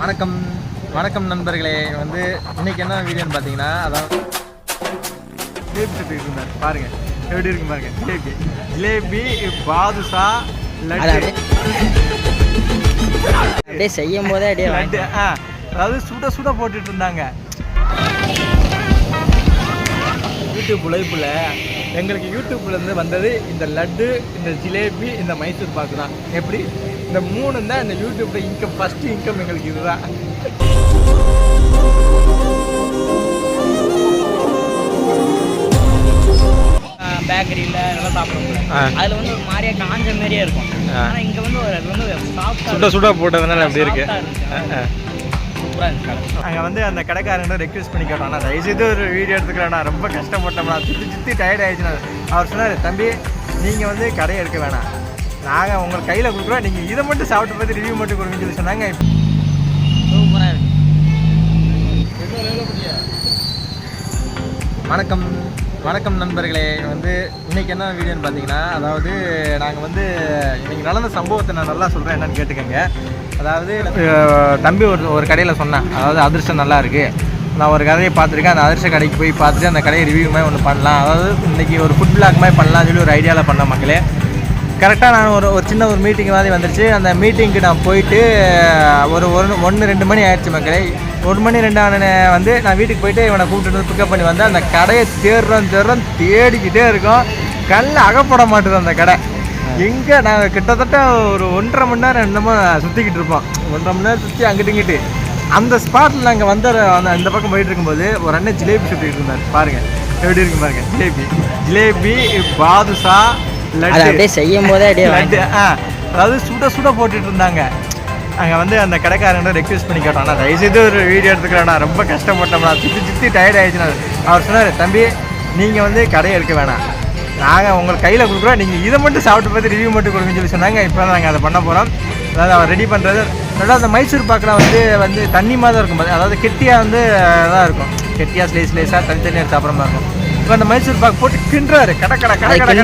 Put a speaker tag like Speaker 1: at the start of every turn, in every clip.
Speaker 1: வணக்கம். வணக்கம் நண்பர்களே. வந்து இன்னைக்கு என்ன வீடியோன்னு பார்த்தீங்கன்னா அதாவது ஜிலேபி சுட்டு இருந்தார் பாருங்க. எப்படி இருக்கு பாருங்க. ஜிலேபி. ஜிலேபி பாதுஷா லட்டு.
Speaker 2: அப்படியே செய்யும் போதே அப்படியே
Speaker 1: லட்டு. ஆ அதாவது சுட சுட போட்டுட்டு இருந்தாங்க. யூடியூப் உழைப்புல எங்களுக்கு யூடியூப்ல இருந்து வந்தது இந்த லட்டு இந்த ஜிலேபி இந்த மைசூர் பாக்கு தான். எப்படி? இந்த மூணு தான் இந்த யூடியூப்ல இன்கம் ஃபர்ஸ்ட் இன்கம் எங்களுக்கு இதுதான்.
Speaker 2: பேக்கரியில் நல்லா சாப்பிட முடியும்
Speaker 1: ஆ.
Speaker 2: அதில் வந்து ஒரு மாதிரியா காஞ்ச மாதிரியே இருக்கும். ஆனால் இங்கே வந்து ஒரு அது வந்து சாஃப்டாக
Speaker 1: சுட சுட போட்டதுனால அப்படி இருக்கு.
Speaker 2: சூப்பராக இருந்துச்சு
Speaker 1: அங்கே வந்து அந்த கடைக்காரன் ரெக்வெஸ்ட் பண்ணி கேட்டோம் நான் தயவுசெய்து ஒரு வீடியோ எடுத்துக்கிறேன் ரொம்ப கஷ்டப்பட்டோம்னா சுற்றி சுற்றி டயர்ட் ஆயிடுச்சுனா அவர் சொன்னார் தம்பி நீங்கள் வந்து கடையை எடுக்க வேணாம். நாங்கள் உங்களை கையில் கொடுக்குறோம். நீங்கள் இதை மட்டும் சாப்பிட்டு பார்த்து ரிவ்யூ மட்டும் கொடுங்கன்னு சொல்லி சொன்னாங்க.
Speaker 2: சூப்பராக இருக்கு
Speaker 1: வணக்கம். வணக்கம் நண்பர்களே. வந்து இன்னைக்கு என்ன வீடியோன்னு பார்த்தீங்கன்னா அதாவது நாங்கள் வந்து இன்றைக்கி நடந்த சம்பவத்தை நான் நல்லா சொல்கிறேன் என்னென்னு கேட்டுக்கோங்க. அதாவது தம்பி ஒரு ஒரு கடையில் சொன்னேன் அதாவது அதிர்ஷ்டம் நல்லா இருக்குது நான் ஒரு கடையை பார்த்துருக்கேன் அந்த அதிர்ஷ்ட கடைக்கு போய் பார்த்துட்டு அந்த கடையை ரிவ்யூ மாதிரி ஒன்று பண்ணலாம். அதாவது இன்றைக்கி ஒரு ஃபுட் பிளாக் மாதிரி பண்ணலாம்னு சொல்லி ஒரு ஐடியாவில் பண்ண மக்களே. கரெக்டாக நான் ஒரு ஒரு சின்ன ஒரு மீட்டிங் மாதிரி வந்துருச்சு. அந்த மீட்டிங்க்கு நான் போயிட்டு ஒரு ஒரு ஒன்று ரெண்டு மணி ஆயிடுச்சு மக்களே. ஒரு மணி ரெண்டு ஆன வந்து நான் வீட்டுக்கு போயிட்டு இவனை கூப்பிட்டு வந்து பிக்கப் பண்ணி வந்தேன். அந்த கடையை தேடுறோம் தேடுறோம் தேடிக்கிட்டே இருக்கோம். கல்ல அகப்பட மாட்டுது அந்த கடை. எங்கே? நாங்கள் கிட்டத்தட்ட ஒரு ஒன்றரை மணி நேரம் என்னமோ சுற்றிக்கிட்டு இருப்போம். ஒன்றரை மணி நேரம் சுற்றி அங்கிட்டு இங்கிட்டு. அந்த ஸ்பாட்டில் நாங்கள் வந்த அந்த இந்த பக்கம் போயிட்டு இருக்கும்போது ஒரு அண்ணன் ஜிலேபி சுட்டிட்டு இருந்தார். பாருங்க. எப்படி இருக்கு பாருங்க. ஜிலேபி. ஜிலேபி பாதுஷா லட்டு.
Speaker 2: அப்படியே செய்யும் போதே அப்படியே
Speaker 1: லட்டு. ஆ. அதாவது சுட சுட போட்டுட்டு இருந்தாங்க. அங்கே வந்து அந்த கடைக்காரங்க ரெக்வெஸ்ட் பண்ணி கேட்டோம். நான் தயவுசெய்து ஒரு வீடியோ எடுத்துக்கிறேன் நான் ரொம்ப கஷ்டப்பட்டோம்னா சுற்றி சுற்றி டயர்ட் ஆயிடுச்சுனா அவர் சொன்னார். தம்பி நீங்கள் வந்து கடையை எடுக்க வேணாம். நாங்கள் உங்களுக்கு கையில் கொடுக்குறோம். நீங்கள் இதை மட்டும் சாப்பிட்டு பார்த்து ரிவ்யூ மட்டும் கொடுங்கன்னு சொல்லி சொன்னாங்க. இப்போ நாங்கள் அதை பண்ண போகிறோம் அதாவது அவர் ரெடி பண்ணுறது நல்லா அந்த மைசூர் பாக்கில் வந்து வந்து தண்ணி மாதிரி தான் இருக்கும் அதாவது கெட்டியாக வந்து தான் இருக்கும். கெட்டியாக ஸ்லைஸ் ஸ்லைஸாக தனித்தனியாக எடுத்து அப்புறமா இருக்கும். இப்போ அந்த மைசூர் பாக்கு போட்டு கிண்டுறாரு. கடை கடை கடை கடை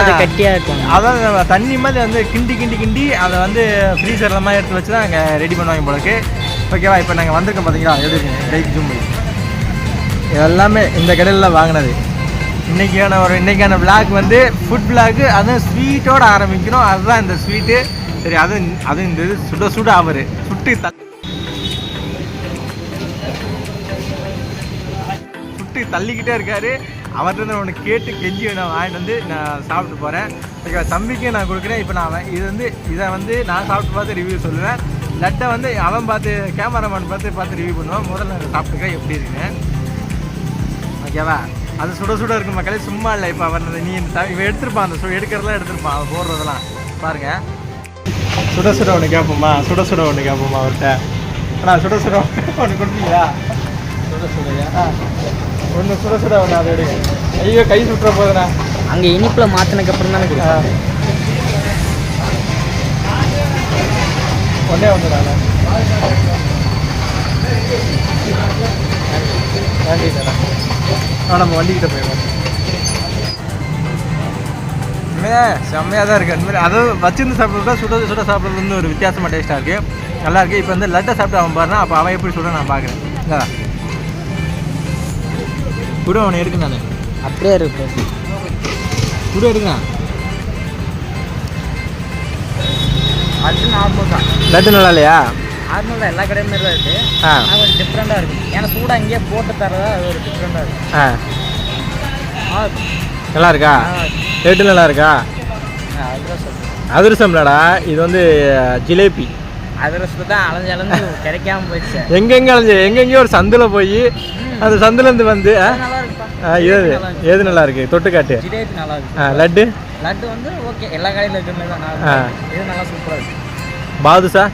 Speaker 2: அது. கட்டியாக இருக்கும்.
Speaker 1: நம்ம தண்ணி மாதிரி வந்து கிண்டி கிண்டி கிண்டி அதை வந்து ஃப்ரீசரில் மாதிரி எடுத்து வச்சு தான் அங்கே ரெடி பண்ணுவாங்க போலக்கு ஓகேவா இப்போ நாங்கள் வந்திருக்கோம் பார்த்தீங்களா எப்படி இருக்கு? கைக்கு ஜூம் பண்ணி இது எல்லாமே இந்த கடையில் வாங்கினது. இன்னைக்கான ஒரு இன்னைக்கான விளாக் வந்து ஃபுட் விளாக் அதுவும் ஸ்வீட்டோட ஆரம்பிக்கணும். அதுதான் இந்த ஸ்வீட்டு சரி அது அது இந்த இது சுட சுட அவர். சுட்டு த சுட்டு தள்ளிக்கிட்டே இருக்காரு. அவர்கிட்ட ஒன்று கேட்டு கெஞ்சி நான் வாங்கிட்டு வந்து நான் சாப்பிட்டு போகிறேன் ஓகே தம்பிக்கு நான் கொடுக்குறேன். இப்போ நான் அவன் இது வந்து இதை வந்து நான் சாப்பிட்டு பார்த்து ரிவ்யூ சொல்லுவேன். லட்டை வந்து அவன் பார்த்து கேமராமேன் பார்த்து பார்த்து ரிவ்யூ பண்ணுவான். முதல்ல நான் சாப்பிட்டுக்கிறேன் எப்படி இருக்குன்னு. ஓகேவா? அது சுட சுட இருக்கும் மக்களே சும்மா இல்லை. இப்போ அவன் நீ இவன் எடுத்திருப்பான் அந்த சு எடுக்கிறதெல்லாம் எடுத்திருப்பான் அவன் போடுறதெல்லாம். பாருங்க. சுட சுட ஒன்று கேட்போமா? சுட சுட ஒன்று கேட்போமா அவர்கிட்ட? அண்ணா சுட சுட ஒன்று கொடுப்பீங்களா? சுட சுடையா? ஒன்று சுட சுட ஒன்று அதை எடுங்க ஐயோ கை சுட்டுற போதுண்ணா.
Speaker 2: அங்கே இனிப்பில் மாற்றினதுக்கு அப்புறம் தானே
Speaker 1: ஒன்றே ஒன்று தானே நம்ம வண்டிக்கிட்ட போயிடுவோம். உண்மையாக செம்மையாக தான் இருக்குது அந்தமாதிரி அதுவும் வச்சிருந்து சாப்பிட்றத சுட சுட சாப்பிட்றது வந்து ஒரு வித்தியாசமாக டேஸ்ட்டாக இருக்குது நல்லா இருக்குது இப்போ வந்து லட்டை சாப்பிட்டு அவன் பாருனா அப்போ அவன் எப்படி சுட நான் பார்க்குறேன் இல்லை கூட அவனை எடுக்கு நான்
Speaker 2: அப்படியே இருக்கு
Speaker 1: கூட எடுக்கிறான்
Speaker 2: அது நார்மல் தான்
Speaker 1: லட்டு நல்லா இல்லையா?
Speaker 2: நார்மல் தான் எல்லா கடையும் மாதிரி தான் இருக்குது
Speaker 1: ஆ.
Speaker 2: ஆனால் கொஞ்சம் டிஃப்ரெண்ட்டாக இருக்கும் ஏன்னா சூடாக இங்கேயே போட்டு தரதா அது ஒரு டிஃப்ரெண்ட்டாக இருக்கும்
Speaker 1: ஆ. நல்லா இருக்கா? ரேட்டு நல்லா இருக்கா? அதிரசம் இல்லடா இது வந்து ஜிலேபி.
Speaker 2: அதில் தான் அலைஞ்சு அலைஞ்சு கிடைக்காம போயிடுச்சு.
Speaker 1: எங்கெங்க அலைஞ்சு எங்கெங்கேயோ ஒரு சந்தில் போய் அந்த சந்துலேருந்து வந்து ஆ,
Speaker 2: அது நல்லா
Speaker 1: இருக்கு. தொட்டுக்காட்டு.
Speaker 2: ஜிலேபி நல்லா இருக்கு.
Speaker 1: ஆ, லட்டு?
Speaker 2: லட்டு வந்து ஓகே. எல்லா கடையில் இருக்கிற மாதிரி தான். இது நல்லா சூப்பராக இருக்கு.
Speaker 1: பாதுஷா?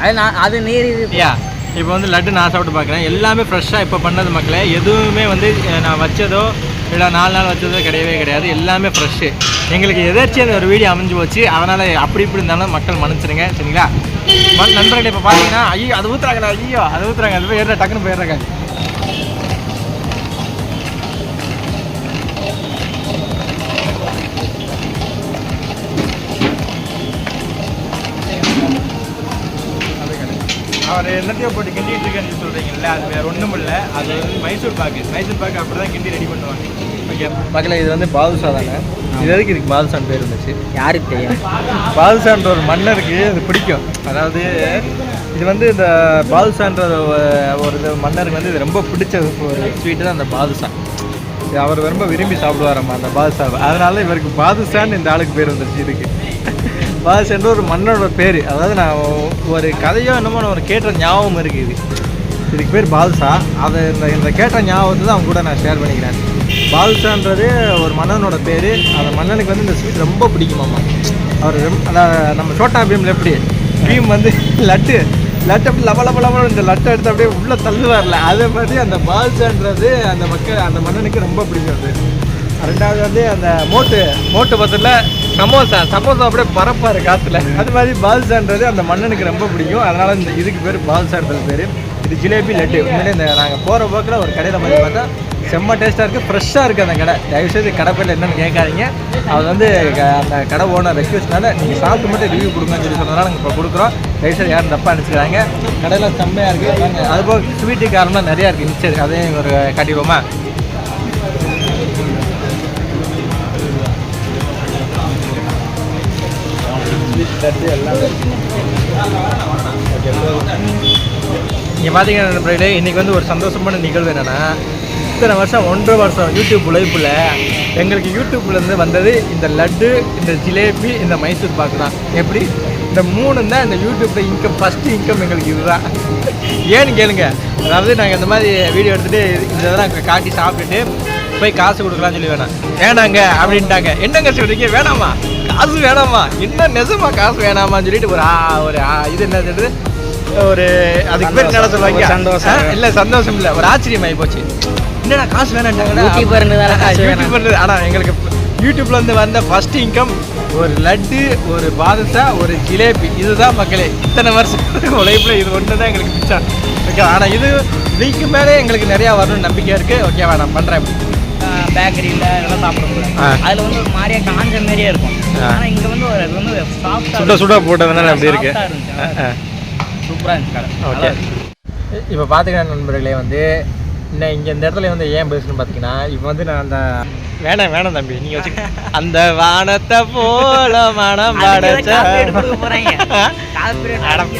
Speaker 2: அது நான் அது நீர்
Speaker 1: யா இப்போ வந்து லட்டு நான் சாப்பிட்டு பார்க்குறேன் எல்லாமே ஃப்ரெஷ்ஷாக இப்போ பண்ணது மக்களே. எதுவுமே வந்து நான் வச்சதோ இல்லை நாலு நாள் வச்சதோ கிடையவே கிடையாது. எல்லாமே ஃப்ரெஷ்ஷு எங்களுக்கு எதாச்சும் அந்த ஒரு வீடியோ அமைஞ்சு போச்சு. அதனால் அப்படி இப்படி இருந்தாலும் மக்கள் மன்னிச்சிருங்க. சரிங்களா? ம- நண்பர்களே இப்போ பார்த்தீங்கன்னா ஐயோ அது ஊற்றுறாங்களா ஐயோ அது ஊற்றுறாங்க அது போய் ஏற டக்குன்னு போயிடுறாங்க எல்லாத்தையும் போட்டு கிண்டிட்டு இருக்கேன்னு சொல்கிறீங்கல்ல அது வேறு ஒன்றும் இல்லை அது வந்து மைசூர் பாக்கு. மைசூர் பாக்கு அப்படி தான் கிண்டி ரெடி பண்ணுவாங்க. ஓகே மக்களே இது வந்து பாதுஷா தானே? இது எதுக்கு இதுக்கு பாதுஷான் பேர் இருந்துச்சு
Speaker 2: யாருக்கு தெரியும்?
Speaker 1: பாதுஷான்ற ஒரு மன்னருக்கு இது பிடிக்கும். அதாவது இது வந்து இந்த பாதுஷான்ற ஒரு- மன்னருக்கு வந்து இது ரொம்ப பிடிச்ச ஒரு ஸ்வீட்டு தான் அந்த பாதுஷா. அவர் ரொம்ப விரும்பி சாப்பிடுவாராம்மா அந்த பாதுஷாவை. அதனால இவருக்கு பாதுஷான்னு இந்த ஆளுக்கு பேர் வந்துருச்சு இதுக்கு. பாதுஷான்ற ஒரு மன்னனோட பேர். அதாவது நான் ஒரு கதையோ என்னமோ நான் ஒரு கேட்ட ஞாபகம் இருக்குது இது. இதுக்கு பேர் பாதுஷா. அதை இந்த இந்த கேட்ட ஞாபகத்தை தான் அவங்க கூட நான் ஷேர் பண்ணிக்கிறேன். பாதுஷான்றது ஒரு மன்னனோட பேர். அந்த மன்னனுக்கு வந்து இந்த ஸ்வீட் ரொம்ப பிடிக்குமாம்மா. அவர் ரொம்ப அதான் நம்ம சோட்டா பீமில் எப்படி? பீம் வந்து லட்டு. லட்டு அப்படி லவ லவ இந்த லட்டை எடுத்து அப்படியே உள்ளே தள்ளுவார்ல அதே மாதிரி அந்த பால்சான்றது அந்த மக்கள் அந்த மன்னனுக்கு ரொம்ப பிடிக்கும் அது. ரெண்டாவது வந்து அந்த மோட்டு மோட்டு பத்தில் சமோசா சமோசா அப்படியே பரப்பாரு காற்றுல அது மாதிரி பால்சான்றது அந்த மன்னனுக்கு ரொம்ப பிடிக்கும். அதனால இந்த இதுக்கு பேர் பால்சான்றது பேர். இது ஜிலேபி லட்டு. உண்மையிலே இந்த நாங்கள் போகிற போக்கில் ஒரு கடையில் மாதிரி பார்த்தா செம்ம டேஸ்ட்டாக இருக்குது ஃப்ரெஷ்ஷாக இருக்குது அந்த கடை. தயவுசெய்து கடை பேரில் என்னென்னு கேட்காதீங்க. அது வந்து க- அந்த கடை ஓனர் ரெக்வஸ்ட்னால நீங்கள் சாப்பிட்டு மட்டும் ரிவ்யூ கொடுங்கன்னு சொல்லி சொன்னதால நாங்கள் இப்போ கொடுக்குறோம். தயவுசெய்து யாரும் தப்பாக நினச்சிக்கிறாங்க கடையில் செம்மையாக இருக்குது அதுபோக ஸ்வீட்டு காரம்லாம் நிறையா இருக்குது மிச்சர் அதையும் ஒரு காட்டிடுவோமா? இங்கே பார்த்தீங்கன்னா நண்பர்களே இன்றைக்கி வந்து ஒரு சந்தோஷமான நிகழ்வு என்னென்னா இத்தனை வருஷம் ஒன்றரை வருஷம் யூடியூப் உழைப்பில் எங்களுக்கு யூடியூப்லேருந்து வந்தது இந்த லட்டு இந்த ஜிலேபி இந்த மைசூர் பாக்கு தான். எப்படி? இந்த மூணு தான் இந்த யூடியூப்பில் இன்கம் ஃபஸ்ட்டு இன்கம் எங்களுக்கு இதுதான். ஏன்னு கேளுங்க. அதாவது நாங்கள் இந்த மாதிரி வீடியோ எடுத்துகிட்டு இந்த இதெல்லாம் காட்டி சாப்பிட்டுட்டு போய் காசு கொடுக்கலாம்னு சொல்லி வேணாம். வேணாங்க அப்படின்ட்டாங்க. என்னங்க சொல்கிறீங்க வேணாமா? காசு வேணாமா? என்ன நெசமா காசு வேணாமான்னு சொல்லிட்டு ஒரு ஆ ஒரு ஆ இது என்ன சொல்கிறது ஒரு அதுக்கு பேர் என்ன சொல்லுவாங்க?
Speaker 2: சந்தோஷம்.
Speaker 1: இல்ல சந்தோஷம் இல்ல. ஒரு ஆச்சரியம் ஆகி போச்சு. என்னடா காசு. யூடியூபர் ஆனா எங்களுக்கு யூடியூப்ல இருந்து வந்த ஃபர்ஸ்ட் இன்கம் ஒரு லட்டு ஒரு பாதுஷா ஒரு ஜிலேபி. இதுதான் மக்களே இத்தனை வருஷம் உழைப்புல இது ஒன்று தான் எங்களுக்கு மிச்சம். ஓகே ஆனா இது இதுக்கு மேலே எங்களுக்கு நிறைய வரணும்னு நம்பிக்கை இருக்கு. ஓகேவா நான் பண்றேன்.
Speaker 2: பேக்கரியில் இதெல்லாம் சாப்பிடக்கூடாது.
Speaker 1: ஆ.
Speaker 2: அதில் வந்து ஒரு மாதிரியா காஞ்ச மாதிரியே இருக்கும். ஆனால் இங்கே வந்து ஒரு அது வந்து
Speaker 1: சுட சுட போட்டதுனால அப்படி இருக்கு.
Speaker 2: சூப்பராக இருந்துச்சு கடை
Speaker 1: ஓகே. இப்போ பார்த்துக்கிற நண்பர்களே வந்து இன்னும் இங்கே இந்த இடத்துல வந்து ஏன் பேசணும்னு பார்த்தீங்கன்னா இப்போ வந்து நான் அந்த வேணாம் வேணாம் தம்பி நீங்கள் வச்சு அந்த வானத்தை போல மனம்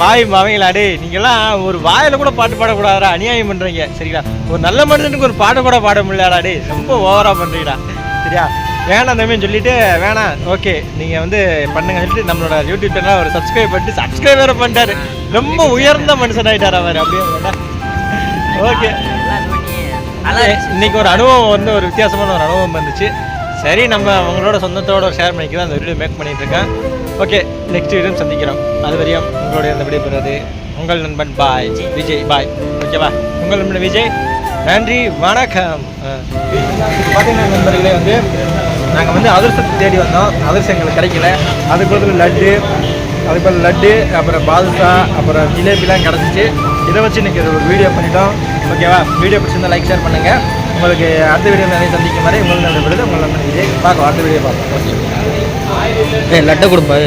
Speaker 1: பாய் மாவீங்களா டேய் நீங்களாம் ஒரு வாயில கூட பாட்டு பாடக்கூடாதா அநியாயம் பண்றீங்க. சரிங்களா? ஒரு நல்ல மனுஷனுக்கு ஒரு பாட்டு கூட பாட முடியலடா டேய் ரொம்ப ஓவரா பண்றீங்கடா. சரியா? வேணாம் தம்பின்னு சொல்லிட்டு வேணாம் ஓகே நீங்க வந்து பண்ணுங்க சொல்லிட்டு நம்மளோட யூடியூப் சேனல் ஒரு சப்ஸ்கிரைப் பண்ணிட்டு சப்ஸ்கிரைப் வேற பண்ணிட்டாரு. ரொம்ப உயர்ந்த மனுஷன் ஆயிட்டார் அவர் அப்படியே ஓகே இன்னைக்கு ஒரு அனுபவம் வந்து ஒரு வித்தியாசமான ஒரு அனுபவம் வந்துச்சு. சரி நம்ம அவங்களோட சொந்தத்தோட ஷேர் பண்ணிக்கலாம் அந்த வீடியோ மேக் பண்ணிட்டு இருக்கேன். ஓகே நெக்ஸ்ட் வீடியோ சந்திக்கிறோம். அது வரையும் உங்களுடைய அந்த விடைபெறுவது உங்கள் நண்பன் பாய் விஜய். பாய் ஓகேவா உங்கள் நண்பன் விஜய். நன்றி வணக்கம். பார்த்தீங்கன்னா நண்பர்களே வந்து நாங்கள் வந்து அதிர்ஷ்டத்தை தேடி வந்தோம். அதிர்ஷ்டம் எங்களுக்கு கிடைக்கல. அதுக்கு பதில் லட்டு அதுக்கு பதில் லட்டு அப்புறம் பாதுஷா அப்புறம் ஜிலேபிலாம் கிடச்சிச்சு. இதை வச்சு இன்னைக்கு ஒரு வீடியோ பண்ணிட்டோம். ஓகேவா வீடியோ பிடிச்சிருந்தா லைக் ஷேர் பண்ணுங்கள் உங்களுக்கு அடுத்த வீடியோ நிறைய சந்திக்கும் வரை உங்களுக்கு நன்றி உங்கள் நண்பன் விஜய். பார்க்கலாம் அடுத்த வீடியோ பார்ப்போம். ஓகே
Speaker 2: லட்டை கொடுப்பாரு